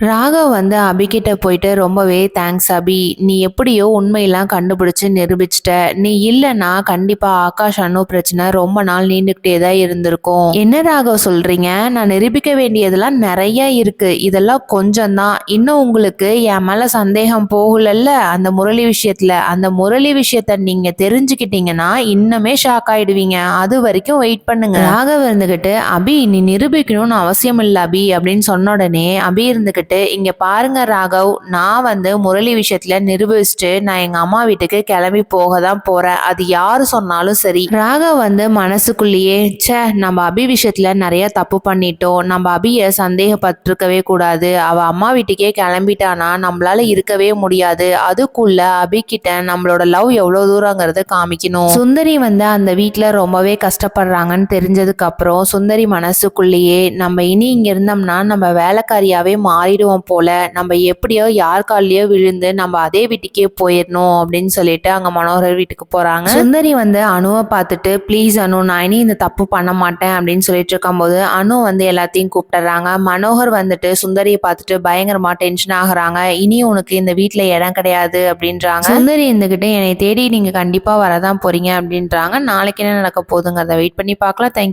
ராகவ் வந்து அபிகிட்ட போயிட்டு ரொம்பவே தேங்க்ஸ் அபி. நீ எப்படியோ உண்மையெல்லாம் கண்டுபிடிச்சு நிரூபிச்சிட்ட. நீ இல்லைன்னா கண்டிப்பா ஆகாஷ் அண்ணு பிரச்சனை ரொம்ப நாள் நீண்டுகிட்டே தான் இருந்திருக்கும். என்ன ராகவ் சொல்றீங்க? நான் நிரூபிக்க வேண்டியதெல்லாம் நிறைய இருக்கு. இதெல்லாம் கொஞ்சம் தான் இன்னும் உங்களுக்கு என் மேல சந்தேகம் போகலல்ல? அந்த முரளி விஷயத்துல. அந்த முரளி விஷயத்த நீங்க தெரிஞ்சுக்கிட்டீங்கன்னா இன்னுமே ஷாக் ஆயிடுவீங்க. அது வரைக்கும் வெயிட் பண்ணுங்க. ராகவ் இருந்துகிட்டு அபி நீ நிரூபிக்கணும்னு அவசியம் இல்லை அபி. அப்படின்னு சொன்ன உடனே அபி இருந்துகிட்டு இங்க பாருங்க ராகவ் நான் வந்து முரளி விஷயத்துல நிரூபிச்சுட்டு நான் எங்க அம்மா வீட்டுக்கு கிளம்பி போக தான் போறேன். அது யாரு சொன்னாலும் சரி. ராகவ் வந்து மனசுக்குள்ளேயே ச்சே நம்ம அபி விஷயத்துல நிறைய தப்பு பண்ணிட்டோம். நம்ம அபிய சந்தேகப்பட்டிருக்கவே கூடாது. அவ அம்மா வீட்டுக்கே கிளம்பிட்டானா? நம்மளால இருக்கவே முடியாது. அதுக்குள்ள அபி கிட்ட நம்மளோட லவ் எவ்வளவு தூரங்கிறத காமிக்கணும். சுந்தரி வந்து அந்த வீட்டில் ரொம்பவே கஷ்டப்படுறாங்கன்னு தெரிஞ்சதுக்கு அப்புறம் சுந்தரி மனசுக்குள்ளேயே நம்ம இனி இங்க இருந்தோம்னா நம்ம வேலைக்காரியாவே மாறிடுவோம் போல. நம்ம எப்படியோ யார் கால்லயோ விழுந்து நம்ம அதே வீட்டுக்கே போயிடணும் அப்படின்னு சொல்லிட்டு அங்க மனோகர் வீட்டுக்கு போறாங்க. சுந்தரி வந்து அணுவை பார்த்துட்டு ப்ளீஸ் அனு நான் இனி இந்த தப்பு பண்ண மாட்டேன் அப்படின்னு சொல்லிட்டு இருக்கும்போது அனு வந்து எல்லாத்தையும் கூப்பிட்டுறாங்க. மனோகர் வந்துட்டு சுந்தரியை பார்த்துட்டு பயங்கரமா டென்ஷன் ஆகுறாங்க. இனி உனக்கு இந்த வீட்ல இடம் கிடையாது அப்படின்றாங்க. சுந்தரி இருந்துகிட்டு என்னை தேடி நீங்க கண்டிப்பா வரதான் போறீங்க அப்படின்றாங்க. நாளைக்கு என்ன நடக்க போகுதுங்கிறத வெயிட் பண்ணி பார்க்கலாம். தேங்க்யூ